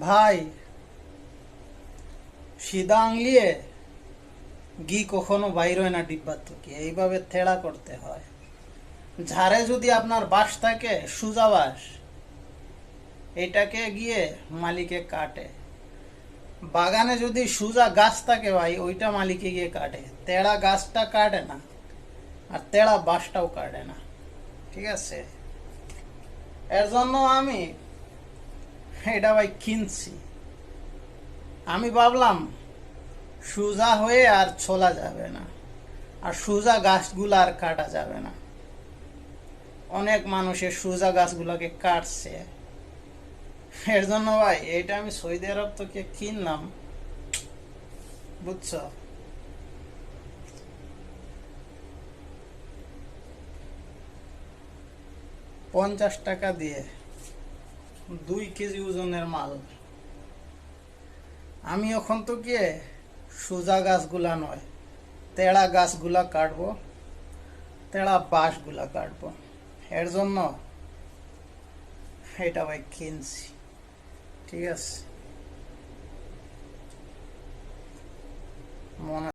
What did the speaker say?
ভাই সিধা আংলিয়ে ঘি কখনো বাইর হয় না ডিব্বার থেকে। এইভাবে থেড়া করতে হয়। ঝাড়ে যদি আপনার বাঁশ থাকে, সুজা বাঁশ এটাকে গিয়ে মালিকে কাটে। বাগানে যদি সুজা গাছ থাকে ভাই, ওইটা মালিকে গিয়ে কাটে। তেড়া গাছটা কাটে না, আর তেড়া বাঁশটাও কাটে না। ঠিক আছে? এর জন্য আমি এটা ভাই কিনছি। আমি ভাবলাম, সুজা হয়ে আর ছোলা যাবে না। আর সুজা গাছগুলো আর কাটা যাবে না। অনেক মানুষের সুজা গাছগুলোকে কাটছে। এর জন্য ভাই এটা আমি সৌদি আরব থেকে কিনলাম। বুঝছ? পঞ্চাশ টাকা দিয়ে। দুই কেজি ওজনের মাল। আমি এখন তো গিয়ে সোজা গাছগুলা নয়, তেড়া গাছগুলা কাটবো, তেড়া বাঁশগুলা কাটবো। এর জন্য এটা ভাই কিনছি, ঠিক আছে? মনে